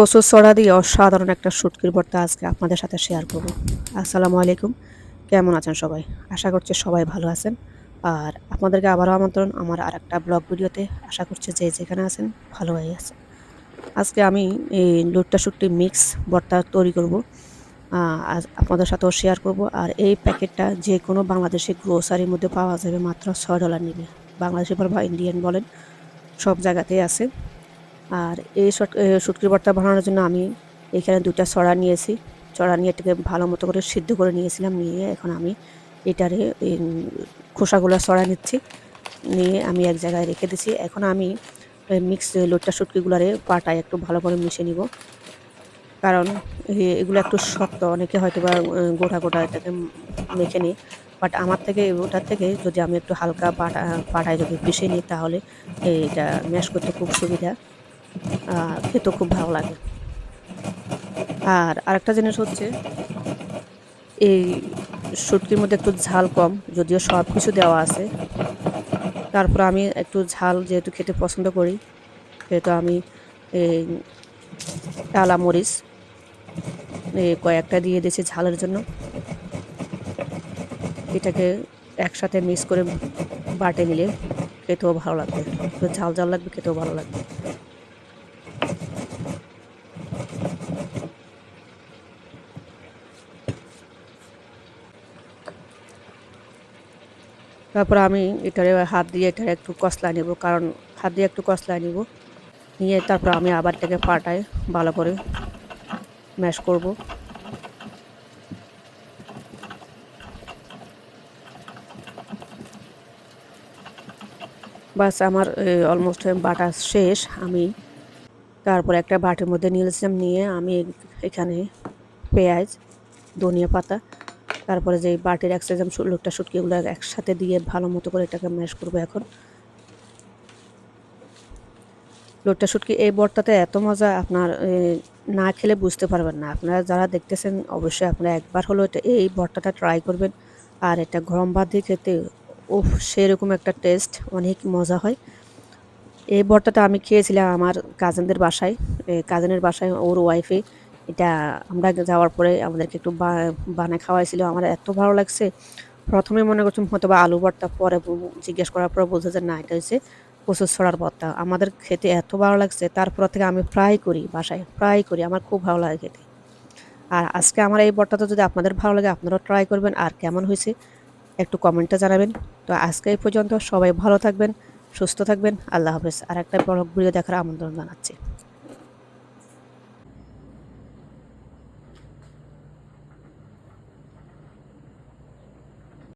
কচুর ছড়া দিয়ে অসাধারণ একটা শুটকির ভর্তা আজকে আপনাদের সাথে শেয়ার করব। আসসালামু আলাইকুম। কেমন আছেন সবাই? আশা করছি সবাই ভালো আছেন। আর আপনাদেরকে আবারও আমন্ত্রণ আমার আর একটা ব্লগ ভিডিওতে। আশা করছি যে যেখানে আছেন ভালো হয়ে আছে আজকে আমি এই লুটটা শুটকি মিক্স ভর্তা তৈরি করব। আজ আপনাদের সাথেও শেয়ার করব। আর এই প্যাকেটটা যে কোনো বাংলাদেশি গ্রোসারির মধ্যে পাওয়া যাবে মাত্র ছয় ডলার নেবে। বাংলাদেশি বল বা ইন্ডিয়ান বলেন, সব জায়গাতেই আছে। আর এই শুটকির ভর্তা বানানোর জন্য আমি এখানে দুটা ছড়া নিয়েছি। ছড়া নিয়ে এটাকে ভালো মতো করে সিদ্ধ করে নিয়েছিলাম। নিয়ে এখন আমি এটারে খোসাগুলো ছড়া নিচ্ছি। নিয়ে আমি এক জায়গায় রেখে দিছি। এখন আমি মিক্স লোটটা শুটকিগুলারে পাটায় একটু ভালো করে মিশে নিব। কারণ এগুলো একটু শক্ত। অনেকে হয়তো বা গোটা গোটা এটাকে মেখে নিই বাট আমার থেকে, ওটার থেকে যদি আমি একটু হালকা পাটা পাটায় যদি পিষে নিই তাহলে এটা ম্যাশ করতে খুব সুবিধা। খেতেও খুব ভালো লাগে। আর আরেকটা জিনিস হচ্ছে, এই শুটকির মধ্যে একটু ঝাল কম, যদিও সব কিছু দেওয়া আছে। তারপর আমি একটু ঝাল যেহেতু খেতে পছন্দ করি, সেহেতু আমি এই টালা মরিচ কয়েকটা দিয়ে দিয়েছি ঝালের জন্য। এটাকে একসাথে মিক্স করে বাটে নিলে খেতেও ভালো লাগবে। ঝাল ঝাল লাগবে, খেতেও ভালো লাগবে। তারপর আমি এটারে হাত দিয়ে এটারে একটু কষলা নেব, কারণ হাত দিয়ে একটু কষলা নিব। নিয়ে তারপর আমি আবার এটাকে পাটায় ভালো করে ম্যাশ করব। বাস আমার অলমোস্ট বাটা শেষ। আমি তারপর একটা বাটির মধ্যে নিয়েছিলাম নিয়ে আমি এখানে পেঁয়াজ, ধনিয়া পাতা তারপরে যে বাটির এক্সাইজাম লোকটা শুটকিগুলো একসাথে দিয়ে ভালো মতো করে এটাকে ম্যাশ করব এখন। লোটটা শুটকি এই বরটাতে এত মজা, আপনার না খেলে বুঝতে পারবেন না। আপনারা যারা দেখতেছেন, অবশ্যই আপনারা একবার হলো এটা, এই বরটাটা ট্রাই করবেন। আর এটা গরম ভাত দিয়ে খেতে ও সেরকম একটা টেস্ট অনেক মজা হয়। এই বরটাটা আমি খেয়েছিলাম আমার কাজিনদের বাসায়। কাজিনের বাসায় ওর ওয়াইফে এটা আমরা যাওয়ার পরে আমাদেরকে একটু বানায় খাওয়াইছিল, আমার এত ভালো লাগছে। প্রথমে মনে করছিলাম হয়তো বা আলু ভর্তা, পরে জিজ্ঞেস করার পরে বলছে যে না, এটা হচ্ছে কচুর ছড়ার ভর্তা। আমাদের খেতে এত ভালো লাগছে, তারপর থেকে আমি ফ্রাই করি, বাসায় ফ্রাই করি, আমার খুব ভালো লাগে খেতে। আর আজকে আমার এই ভর্তাটা যদি আপনাদের ভালো লাগে, আপনারাও ট্রাই করবেন, আর কেমন হয়েছে একটু কমেন্টে জানাবেন। তো আজকে এই পর্যন্ত সবাই ভালো থাকবেন, সুস্থ থাকবেন, আল্লাহ হাফেজ। আর একটা ব্লগ ভিডিও দেখার আমন্ত্রণ জানাচ্ছি।